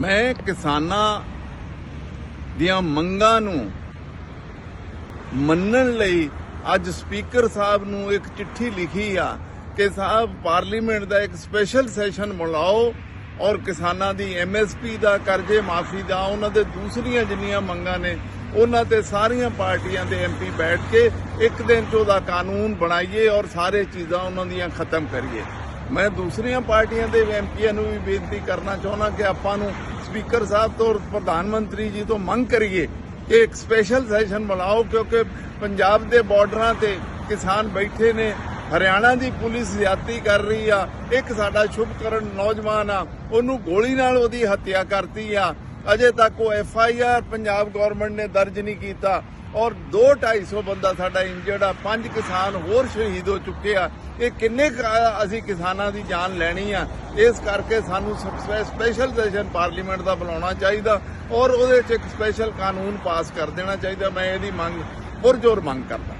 ਮੈਂ ਕਿਸਾਨਾਂ ਦੀਆਂ ਮੰਗਾਂ ਨੂੰ ਮੰਨਣ ਲਈ ਅੱਜ ਸਪੀਕਰ ਸਾਹਿਬ ਨੂੰ ਇੱਕ ਚਿੱਠੀ ਲਿਖੀ ਆ ਕਿ ਸਾਹਿਬ, ਪਾਰਲੀਮੈਂਟ ਦਾ ਇੱਕ ਸਪੈਸ਼ਲ ਸੈਸ਼ਨ ਬੁਲਾਓ ਔਰ ਕਿਸਾਨਾਂ ਦੀ ਐਮਐਸਪੀ ਦਾ ਕਰਜ਼ੇ ਮਾਫੀ ਦਾ, ਉਹਨਾਂ ਦੇ ਦੂਸਰੀਆਂ ਜਿੰਨੀਆਂ ਮੰਗਾਂ ਨੇ, ਉਹਨਾਂ ਤੇ ਸਾਰੀਆਂ ਪਾਰਟੀਆਂ ਦੇ ਐਮਪੀ ਬੈਠ ਕੇ ਇੱਕ ਦਿਨ ਚ ਉਹਦਾ ਕਾਨੂੰਨ ਬਣਾਈਏ ਔਰ ਸਾਰੇ ਚੀਜ਼ਾਂ ਉਹਨਾਂ ਦੀਆਂ ਖਤਮ ਕਰੀਏ। ਮੈਂ ਦੂਸਰੀਆਂ ਪਾਰਟੀਆਂ ਦੇ ਐਮਪੀਆਂ ਨੂੰ ਵੀ ਬੇਨਤੀ ਕਰਨਾ ਚਾਹੁੰਦਾ ਕਿ ਆਪਾਂ ਨੂੰ ਸਪੀਕਰ ਸਾਹਿਬ ਤੋਂ ਪ੍ਰਧਾਨ ਮੰਤਰੀ ਜੀ ਤੋਂ ਮੰਗ ਕਰੀਏ ਕਿ ਇੱਕ ਸਪੈਸ਼ਲ ਸੈਸ਼ਨ ਬੁਲਾਓ ਕਿਉਂਕਿ ਪੰਜਾਬ ਦੇ ਬਾਰਡਰਾਂ ਤੇ ਕਿਸਾਨ ਬੈਠੇ ਨੇ, ਹਰਿਆਣਾ ਦੀ ਪੁਲਿਸ ਜ਼ਿਆਦਤੀ ਕਰ ਰਹੀ ਆ, ਇੱਕ ਸਾਡਾ ਸ਼ੁਭਕਰਨ ਨੌਜਵਾਨ ਆ, ਉਹਨੂੰ ਗੋਲੀ ਨਾਲ ਉਹਦੀ ਹੱਤਿਆ ਕਰਤੀ ਆ। ਅਜੇ ਤੱਕ ਉਹ F I R Punjab government ਨੇ ਦਰਜ ਨਹੀਂ ਕੀਤਾ ਔਰ 2-250 ਬੰਦਾ ਸਾਡਾ ਇੰਜਰਡ ਆ, ਪੰਜ ਕਿਸਾਨ ਹੋਰ ਸ਼ਹੀਦ ਹੋ ਚੁੱਕੇ ਆ। ਇਹ ਕਿੰਨੇ ਅਸੀਂ ਕਿਸਾਨਾਂ ਦੀ ਜਾਨ ਲੈਣੀ ਆ? ਇਸ ਕਰਕੇ ਸਾਨੂੰ ਸਪੈਸ਼ਲ ਸੈਸ਼ਨ ਪਾਰਲੀਮੈਂਟ ਦਾ ਬੁਲਾਉਣਾ ਚਾਹੀਦਾ ਔਰ ਉਹਦੇ 'ਚ ਇੱਕ ਸਪੈਸ਼ਲ ਕਾਨੂੰਨ ਪਾਸ ਕਰ ਦੇਣਾ ਚਾਹੀਦਾ। ਮੈਂ ਇਹਦੀ ਮੰਗ, ਪੁਰਜੋਰ ਮੰਗ ਕਰਦਾ।